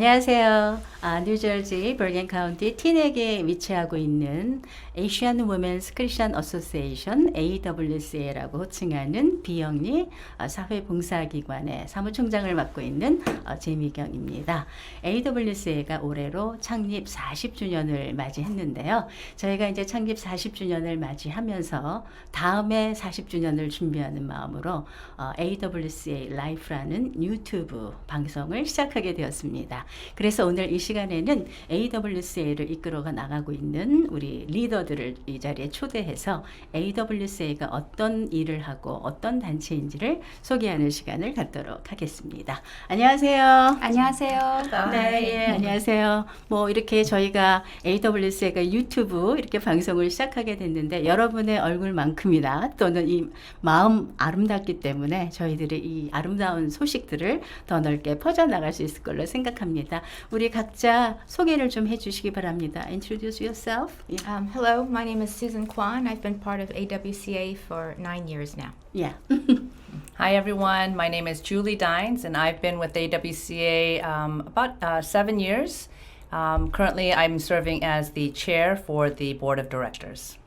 안녕하세요. 아, 뉴저지 버겐 카운티 티넥에 위치하고 있는 Asian Women's Association AWCA라고 호칭하는 비영리 어, 사회봉사기관의 사무총장을 맡고 있는 어, 재미경입니다. AWCA가 올해로 창립 40주년을 맞이했는데요. 저희가 이제 창립 40주년을 맞이하면서 다음에 40주년을 준비하는 마음으로 어, AWCA 라이프라는 유튜브 방송을 시작하게 되었습니다. 그래서 오늘 이 시간에는 AWCA를 이끌어가 나가고 있는 우리 리더들을 이 자리에 초대해서 AWCA가 어떤 일을 하고 어떤 단체인지를 소개하는 시간을 갖도록 하겠습니다. 안녕하세요. 안녕하세요. 네, 예, 안녕하세요. 뭐 이렇게 저희가 AWC가 유튜브 이렇게 방송을 시작하게 됐는데 여러분의 얼굴만큼이나 또는 이 마음 아름답기 때문에 저희들이 이 아름다운 소식들을 더 넓게 퍼져나갈 수 있을 걸로 생각합니다. 우리 각 자 소개를 좀 해주시기 바랍니다. Introduce yourself. Yeah. Um, hello, my name is Susan Kwan. I've been part of AWCA for nine years now. yeah. Hi, everyone. My name is Julie Dines, and I've been with AWCA um, about uh, seven years. Um, currently, I'm serving as the chair for the board of directors.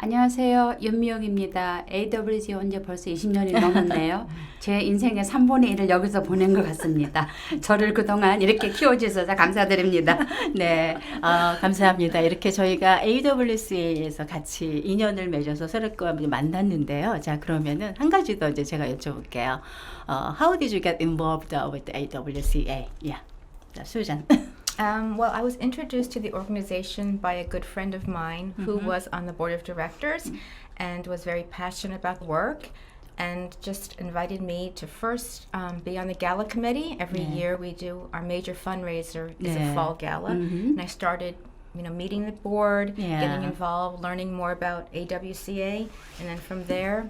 안녕하세요. 윤미옥입니다. AWG 온지 벌써 20년이 넘었네요. 제 인생의 3분의 1을 여기서 보낸 것 같습니다. 저를 그동안 이렇게 키워주셔서 감사드립니다. 네, 어, 감사합니다. 이렇게 저희가 AWCA에서 같이 인연을 맺어서 서로과 만났는데요. 자, 그러면은 한 가지 더 이제 제가 여쭤볼게요. 어, how did you get involved with AWCA? Yeah. 자, 수잔. Um, well, I was introduced to the organization by a good friend of mine who was on the board of directors and was very passionate about the work and just invited me to first um, be on the gala committee. Every Yeah. year we do our major fundraiser is Yeah. a fall gala. Mhm. And I started you know, meeting the board, Yeah. getting involved, learning more about AWCA, and then from there,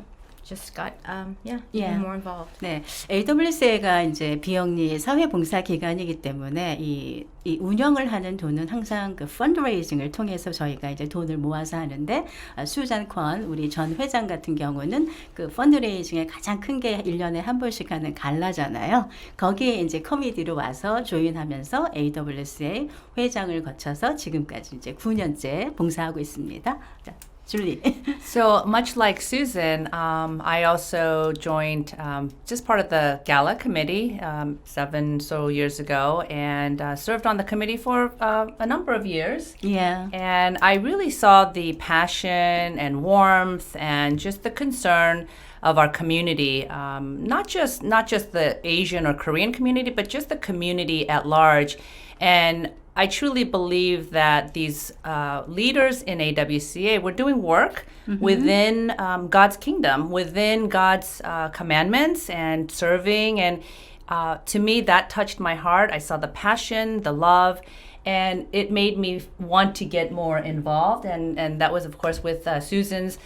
just got um, yeah, Yeah. more involved. 네, AWCA가 이제 비영리 사회봉사 기관이기 때문에 이, 이 운영을 하는 돈은 항상 그 펀드레이징을 통해서 저희가 이제 돈을 모아서 하는데 아, 수잔 콘 우리 전 회장 같은 경우는 그 펀드레이징의 가장 큰 게 1년에 한 번씩 하는 갈라잖아요. 거기에 이제 커미디로 와서 조인하면서 AWCA 회장을 거쳐서 지금까지 이제 9년째 봉사하고 있습니다. 자, 줄리. So, much like Susan, um, I also joined um, just part of the gala committee um, seven so years ago and uh, served on the committee for uh, a number of years. yeah. And I really saw the passion and warmth and just the concern of our community, um, not just not just the Asian or Korean community, but just the community at large. And I truly believe that these uh, leaders in AWCA were doing work within um, God's kingdom, within God's uh, commandments, and serving. And uh, to me, that touched my heart. I saw the passion, the love, and it made me want to get more involved. And and that was, of course, with uh, Susan's.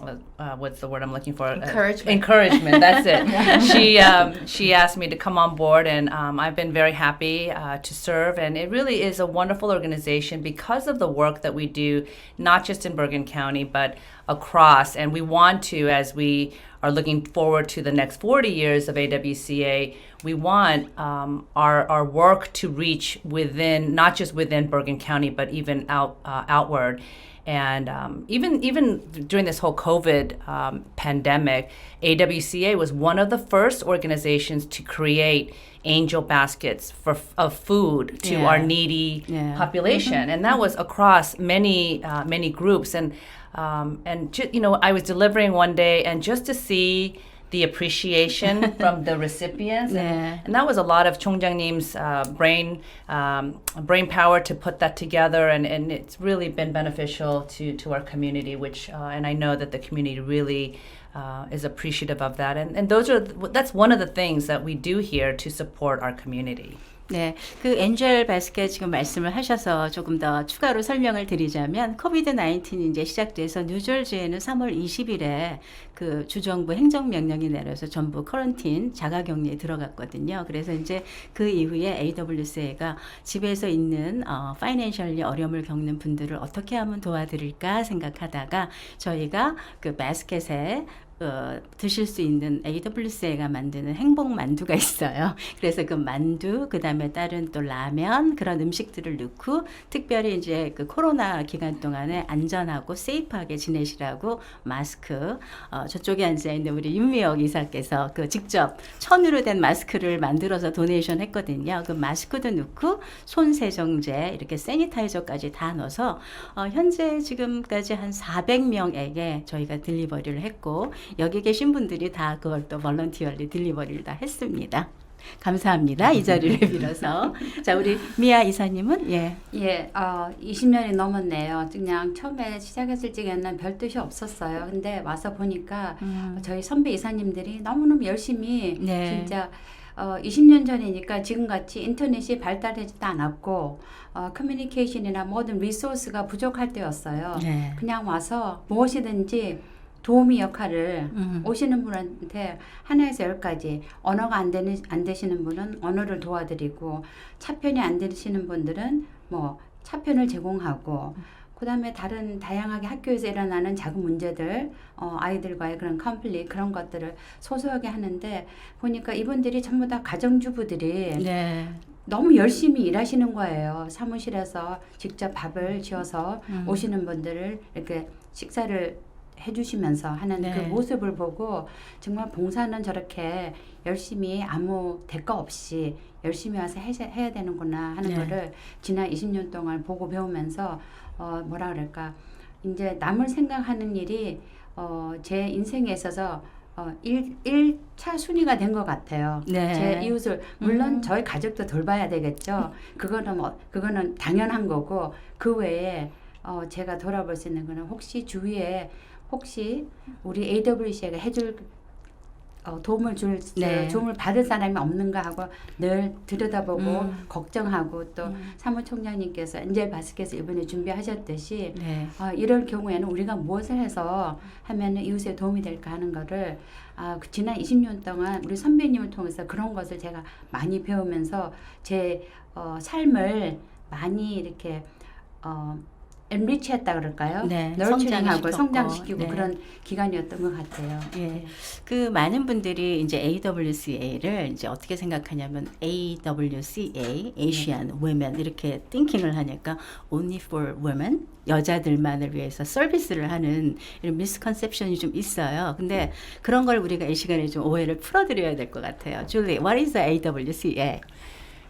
Uh, uh, what's the word I'm looking for? Uh, Encouragement. encouragement. That's it. she um, she asked me to come on board, and um, I've been very happy uh, to serve. And it really is a wonderful organization because of the work that we do, not just in Bergen County, but across. And we want to, as we are looking forward to the next 40 years of AWCA, we want um, our, our work to reach within, not just within Bergen County, but even out uh, outward. And um, even even during this whole COVID um, pandemic, AWCA was one of the first organizations to create angel baskets for of food to Yeah. our needy Yeah. population, and that was across many uh, many groups. And um, and ju- you know, I was delivering one day, and just to see the appreciation from the recipients, and, Yeah. and that was a lot of 총장님's uh, brain um, brain power to put that together, and, and it's really been beneficial to to our community. Which uh, and I know that the community really. Uh, is appreciative of that, and and those are that's one of the things that we do here to support our community. 네, 그 엔젤 바스켓 지금 말씀을 하셔서 조금 더 추가로 설명을 드리자면 코비드 19이 이제 시작돼서 뉴저지에는 3월 20일에 그 주정부 행정 명령이 내려서 전부 커런틴 자가 격리에 들어갔거든요. 그래서 이제 그 이후에 AWCA가 집에서 있는 어, 파이낸셜리 어려움을 겪는 분들을 어떻게 하면 도와드릴까 생각하다가 저희가 그 바스켓에 어, 드실 수 있는 AWC가 만드는 행복 만두가 있어요. 그래서 그 만두, 그 다음에 다른 또 라면 그런 음식들을 넣고 특별히 이제 그 코로나 기간 동안에 안전하고 세이프하게 지내시라고 마스크 어, 저쪽에 앉아 있는 우리 윤미혁 이사께서 그 직접 천으로 된 마스크를 만들어서 도네이션 했거든요. 그 마스크도 넣고 손 세정제 이렇게 세니타이저까지 다 넣어서 어, 현재 지금까지 한 400명에게 저희가 딜리버리를 했고 여기 계신 분들이 다 그걸 또 voluntarily 딜리버리를 다 했습니다. 감사합니다. 이 자리를 빌어서 자 우리 미아 이사님은 예. 예, 어, 20년이 넘었네요. 그냥 처음에 시작했을 적에는 별 뜻이 없었어요. 근데 와서 보니까 저희 선배 이사님들이 너무너무 열심히 네. 진짜 어, 20년 전이니까 지금같이 인터넷이 발달하지도 않았고 어, 커뮤니케이션이나 모든 리소스가 부족할 때였어요. 네. 그냥 와서 무엇이든지 도우미 역할을 음. 오시는 분한테 하나에서 열까지 언어가 안 되는 안 되시는 분은 언어를 도와드리고 차편이 안 되시는 분들은 뭐 차편을 제공하고 그다음에 다른 다양하게 학교에서 일어나는 작은 문제들 어, 아이들과의 그런 컴플리 그런 것들을 소소하게 하는데 보니까 이분들이 전부 다 가정주부들이 네. 너무 열심히 일하시는 거예요. 사무실에서 직접 밥을 지어서 음. 오시는 분들을 이렇게 식사를 해주시면서 하는 네. 그 모습을 보고 정말 봉사는 저렇게 열심히 아무 대가 없이 열심히 와서 해, 해야 되는구나 하는 네. 거를 지난 20년 동안 보고 배우면서 어, 뭐라 그럴까 이제 남을 생각하는 일이 어, 제 인생에 있어서 어, 일, 일차 순위가 된 것 같아요. 네. 제 이웃을 물론 음. 저희 가족도 돌봐야 되겠죠. 그거는 뭐 그거는 당연한 거고 그 외에 어 제가 돌아볼 수 있는 거는 혹시 주위에 혹시 우리 AWC가 해줄 어, 도움을 줄 네. 도움을 받을 사람이 없는가 하고 늘 들여다보고 음. 걱정하고 또 음. 사무총장님께서 엔젤 바스켓을 이번에 준비하셨듯이 네. 아, 이럴 경우에는 우리가 무엇을 해서 하면 이웃에 도움이 될까 하는 거를 아, 그 지난 20년 동안 우리 선배님을 통해서 그런 것을 제가 많이 배우면서 제 어, 삶을 많이 이렇게 어, 엔리치했다 그럴까요? 네, 성장시켰고, 성장시키고 네. 그런 기간이었던 것 같아요. 예. 그 많은 분들이 이제 AWCA를 이제 어떻게 생각하냐면 AWCA, Asian Women 이렇게 띵킹을 하니까 only for women 여자들만을 위해서 서비스를 하는 이런 미스컨셉션이 좀 있어요. 근데 그런 걸 우리가 이 시간에 좀 오해를 풀어드려야 될 것 같아요. Julie, what is the AWCA?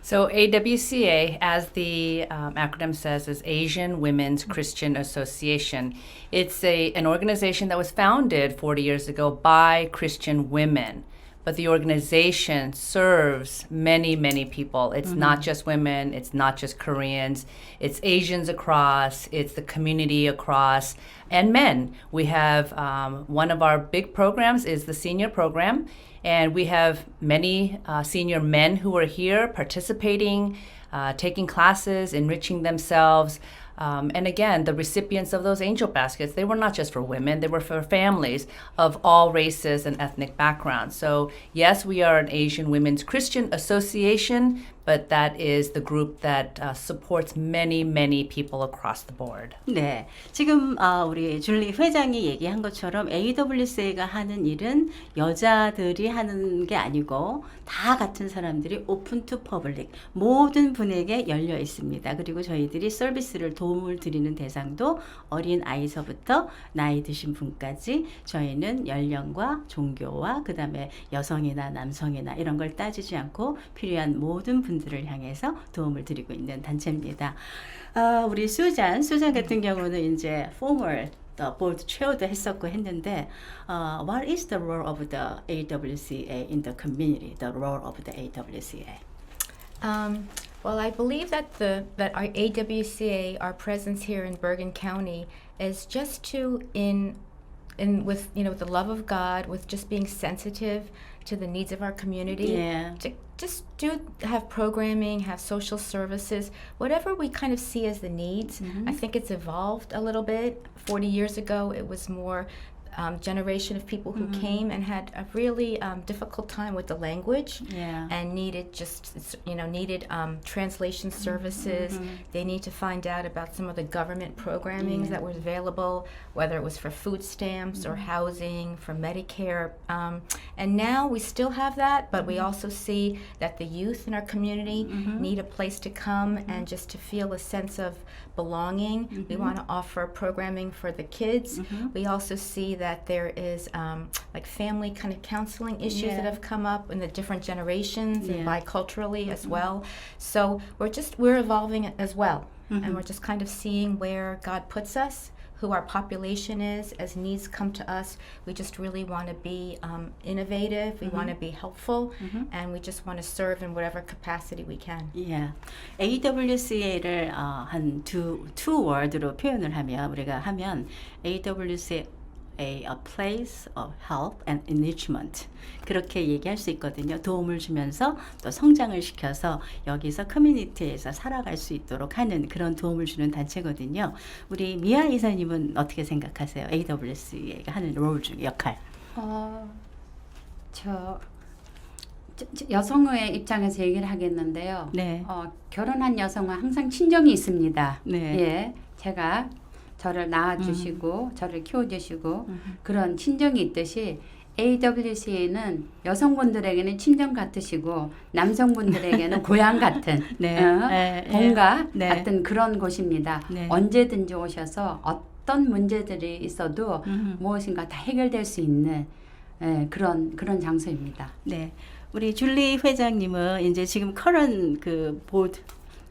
So AWCA, as the um, acronym says, is Asian Women's Christian Association. It's a an organization that was founded 40 years ago by Christian women. But the organization serves many, many people. It's not just women, it's not just Koreans, it's Asians across, it's the community across, and men. We have um, one of our big programs is the senior program, and we have many uh, senior men who are here participating, uh, taking classes, enriching themselves. Um, and again, the recipients of those angel baskets, they were not just for women, they were for families of all races and ethnic backgrounds. So, yes, we are an Asian Women's Christian Association, but that is the group that uh, supports many, many people across the board. 네, 지금 어, 우리 줄리 회장이 얘기한 것처럼 AWC가 하는 일은 여자들이 하는 게 아니고 다 같은 사람들이 오픈 투 퍼블릭 모든 분에게 열려 있습니다. 그리고 저희들이 서비스를 도움을 드리는 대상도 어린 아이서부터 나이 드신 분까지 저희는 연령과 종교와 그 다음에 여성이나 남성이나 이런 걸 따지지 않고 필요한 모든 분 들을 향해서 도움을 드리고 있는 단체입니다. 아, 우리 수잔, 수잔 같은 경우는 이제 former the board chair도 했었고 했는데 어, what is the role of the AWCA in the community? The role of the AWCA. Um, well, I believe that the that our AWCA, our presence here in Bergen County, is just to in in with you know with the love of God, with just being sensitive to the needs of our community. Yeah. To just do have programming, have social services, whatever we kind of see as the needs. Mm-hmm. I think it's evolved a little bit. Forty years ago, it was more um, generation of people who mm-hmm. came and had a really um, difficult time with the language Yeah. and needed just you know needed um, translation mm-hmm. services. Mm-hmm. They need to find out about some of the government programming that was available, whether it was for food stamps or housing, for Medicare. Um, and now we still have that, but we also see that the youth in our community need a place to come and just to feel a sense of belonging. We want to offer programming for the kids. We also see that there is um, like family kind of counseling issues that Yeah. have come up in the different generations and Yeah. biculturally as well. So we're just we're evolving as well, and we're just kind of seeing where God puts us, who our population is as needs come to us. We just really want to be um, innovative. We want to be helpful, and we just want to serve in whatever capacity we can. Yeah. AWCA를 어, 한두 two word로 표현을 하면 우리가 하면 AWCA a place of help and enrichment 그렇게 얘기할 수 있거든요. 도움을 주면서 또 성장을 시켜서 여기서 커뮤니티에서 살아갈 수 있도록 하는 그런 도움을 주는 단체거든요. 우리 미아 이사님은 어떻게 생각하세요? AWCA가 하는 롤중 역할. 어, 저 여성의 입장에서 얘기를 하겠는데요. 네. 어, 결혼한 여성은 항상 친정이 있습니다. 네. 예, 제가 저를 낳아주시고 저를 키워주시고 그런 친정이 있듯이 AWCA는 여성분들에게는 친정 같으시고 남성분들에게는 고향 같은 네. 어, 네, 본가 네. 같은 그런 곳입니다. 네. 언제든지 오셔서 어떤 문제들이 있어도 음. 무엇인가 다 해결될 수 있는 예, 그런 그런 장소입니다. 네. 우리 줄리 회장님은 이제 지금 커런 그 보드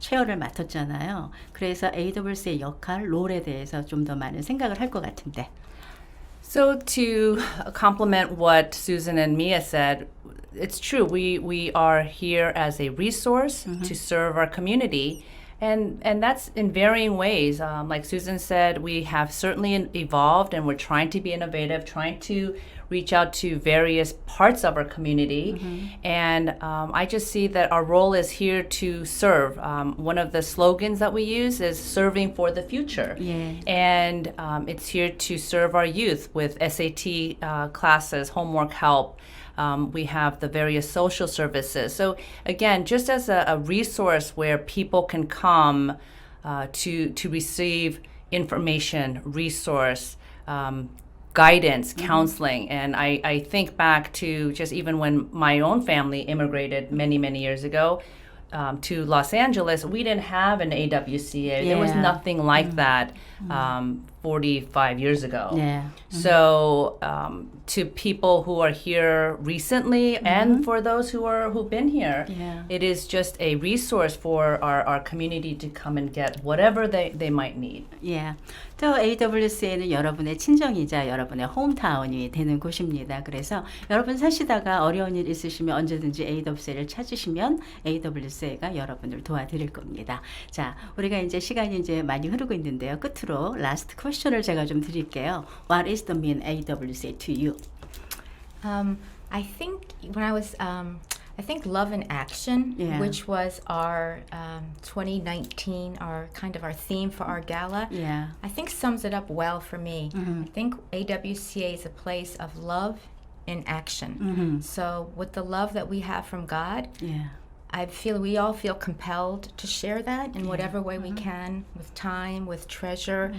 체어를 맡았잖아요. 그래서 AWC의 역할, 롤에 대해서 좀 더 많은 생각을 할 것 같은데. So to complement what Susan and Mia said, it's true. We we are here as a resource to serve our community, and and that's in varying ways. Um, like Susan said, we have certainly in- evolved, and we're trying to be innovative, trying to reach out to various parts of our community. And um, I just see that our role is here to serve. Um, one of the slogans that we use is "Serving for the Future." Yeah. and um, it's here to serve our youth with SAT uh, classes, homework help. Um, we have the various social services. So again, just as a, a resource where people can come uh, to to receive information, resource. Um, guidance counseling and I, I think back to just even when my own family immigrated many many years ago um, to Los Angeles, we didn't have an AWCA. There was nothing like that um, 45 years ago. 네. So um, to people who are here recently and for those who are who've been here, Yeah. it is just a resource for our, our community to come and get whatever they, they might need. 예. 또 AWCA는 여러분의 친정이자 여러분의 홈타운이 되는 곳입니다. 그래서 여러분 사시다가 어려운 일 있으시면 언제든지 AWCA를 찾으시면 AWCA가 여러분을 도와드릴 겁니다. 자, 우리가 이제 시간이 이제 많이 흐르고 있는데요. 끝으로 라스트 퀘 션을 제가 좀 드릴게요. What is the mean AWCA to you? Um, I think when I was, um, I think Love in Action, Yeah. which was our um, 2019, our kind of our theme for our gala, Yeah. I think sums it up well for me. Mm-hmm. I think AWCA is a place of love in action. Mm-hmm. So with the love that we have from God, Yeah. I feel we all feel compelled to share that in whatever way Mm-hmm. we can, with time, with treasure,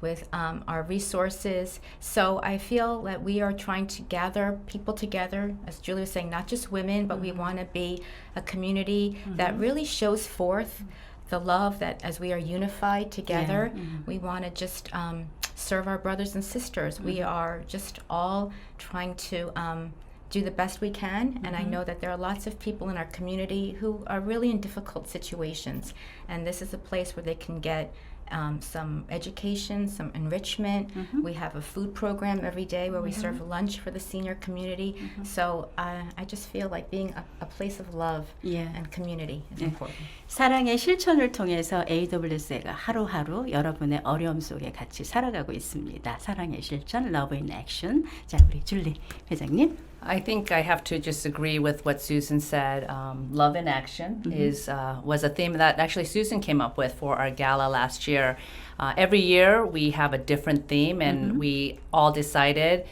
with um, our resources. So I feel that we are trying to gather people together, as Julie was saying, not just women, but Mm-hmm. we want to be a community that really shows forth the love that as we are unified together, Mm-hmm. we want to just um, serve our brothers and sisters. We Mm-hmm. are just all trying to. Um, do the best we can. And I know that there are lots of people in our community who are really in difficult situations. And this is a place where they can get um, some education, some enrichment. We have a food program every day where we serve lunch for the senior community. So uh, I just feel like being a, a place of love Yeah. and community is Yeah. important. 사랑의 실천을 통해서 AWC가 하루하루 여러분의 어려움 속에 같이 살아가고 있습니다. 사랑의 실천, Love in Action. 자, 우리 줄리 회장님. I think I have to just agree with what Susan said. Um, love in action is uh, was a theme that actually Susan came up with for our gala last year. Uh, every year we have a different theme, and we all decided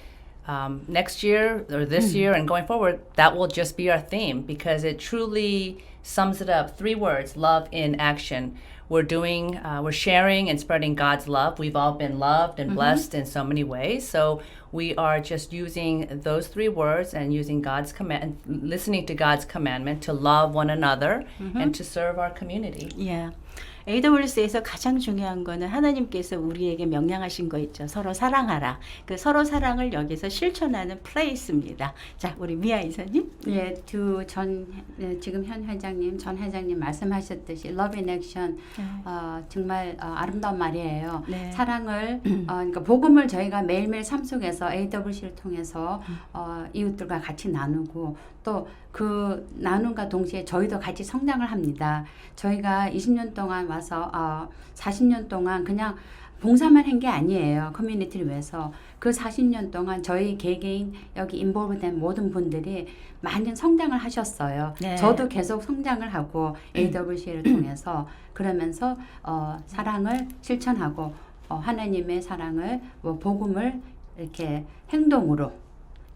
um, next year or this year and going forward that will just be our theme because it truly sums it up. Three words: love in action. We're doing, uh, we're sharing and spreading God's love. We've all been loved and blessed in so many ways. So we are just using those three words and using God's command, listening to God's commandment to love one another and to serve our community. 예. AWS에서 가장 중요한 거는 하나님께서 우리에게 명령하신 거 있죠. 서로 사랑하라. 그 서로 사랑을 여기서 실천하는 플레이스입니다. 자, 우리 미아 이사님. 예, 두 전 지금 현 회장님, 전 회장님 말씀하셨듯이 love in action 어, 정말 어, 아름다운 말이에요. 네. 사랑을 어, 그러니까 복음을 저희가 매일매일 삶 속에서 AWC를 통해서 어, 이웃들과 같이 나누고 또 그 나눔과 동시에 저희도 같이 성장을 합니다. 저희가 20년 동안 와서 어, 40년 동안 그냥 봉사만 한 게 아니에요. 커뮤니티를 위해서. 그 40년 동안 저희 개개인 여기 인볼브된 모든 분들이 많은 성장을 하셨어요. 네. 저도 계속 성장을 하고 AWC를 통해서 그러면서 어, 사랑을 실천하고 어, 하나님의 사랑을 뭐 복음을 이렇게 행동으로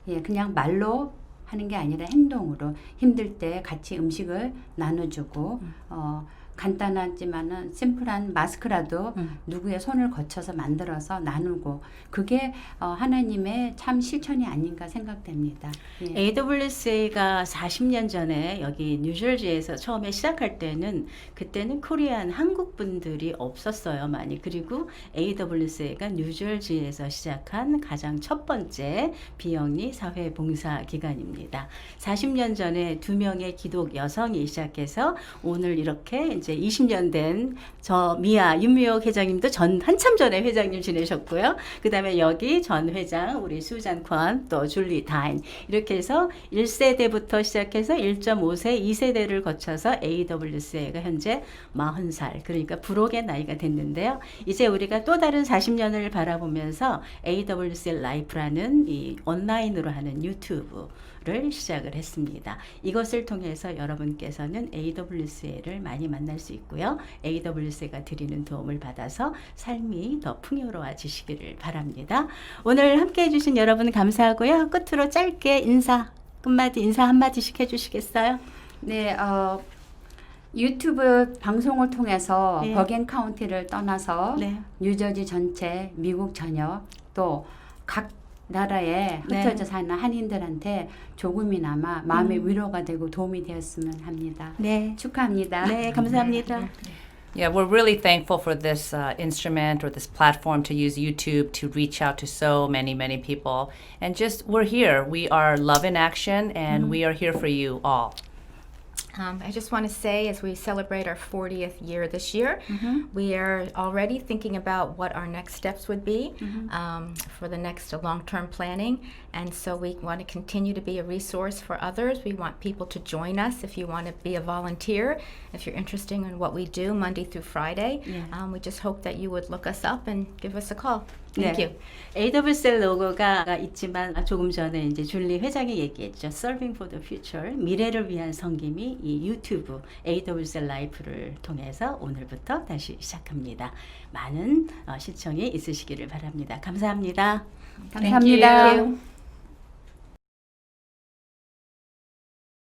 예 그냥 말로 하는 게 아니라 행동으로 힘들 때 같이 음식을 나눠주고 어, 간단하지만은 심플한 마스크라도 음. 누구의 손을 거쳐서 만들어서 나누고 그게 어, 하나님의 참 실천이 아닌가 생각됩니다. 예. AWS가 40년 전에 여기 뉴저지에서 처음에 시작할 때는 그때는 코리안 한국 분들이 없었어요 많이 그리고 AWS가 뉴저지에서 시작한 가장 첫 번째 비영리 사회 봉사 기관입니다. 40년 전에 두 명의 기독 여성이 시작해서 오늘 이렇게 이제 20년 된 저 미아 윤미옥 회장님도 전 한참 전에 회장님 지내셨고요. 그다음에 여기 전 회장 우리 수잔 콘또 줄리 다인 이렇게 해서 1세대부터 시작해서 1.5세, 2세대를 거쳐서 AWS가 현재 40살 그러니까 부록의 나이가 됐는데요. 이제 우리가 또 다른 40년을 바라보면서 AWS 라이프라는 이 온라인으로 하는 유튜브 를 시작을 했습니다. 이것을 통해서 여러분께서는 AWS를 많이 만날 수 있고요. AWS가 드리는 도움을 받아서 삶이 더 풍요로워지시기를 바랍니다. 오늘 함께 해주신 여러분 감사하고요. 끝으로 짧게 인사, 끝마디 인사 한마디씩 해주시겠어요? 네, 어, 유튜브 방송을 통해서 예. 버겐 카운티를 떠나서 네. 뉴저지 전체, 미국 전역 또 각 나라에 네. 흩어져 사는 한인들한테 조금이나마 마음의 음. 위로가 되고 도움이 되었으면 합니다. 네. 축하합니다. 네, 감사합니다. Yeah, we're really thankful for this uh, instrument or this platform to use YouTube to reach out to so many, many people. And just, we're here. We are Love in Action, and we are here for you all. Um, I just want to say, as we celebrate our 40th year this year, we are already thinking about what our next steps would be um, for the next long term planning. And so we want to continue to be a resource for others. We want people to join us if you want to be a volunteer, if you're interested in what we do Monday through Friday. Yeah. Um, we just hope that you would look us up and give us a call. Thank 네. you. AWS 로고가 있지만 조금 전에 이제 줄리 회장이 얘기했죠. Serving for the Future, 미래를 위한 섬김이 이 유튜브 AWS 라이프를 통해서 오늘부터 다시 시작합니다. 많은 어, 시청이 있으시기를 바랍니다. 감사합니다. 감사합니다. Thank you.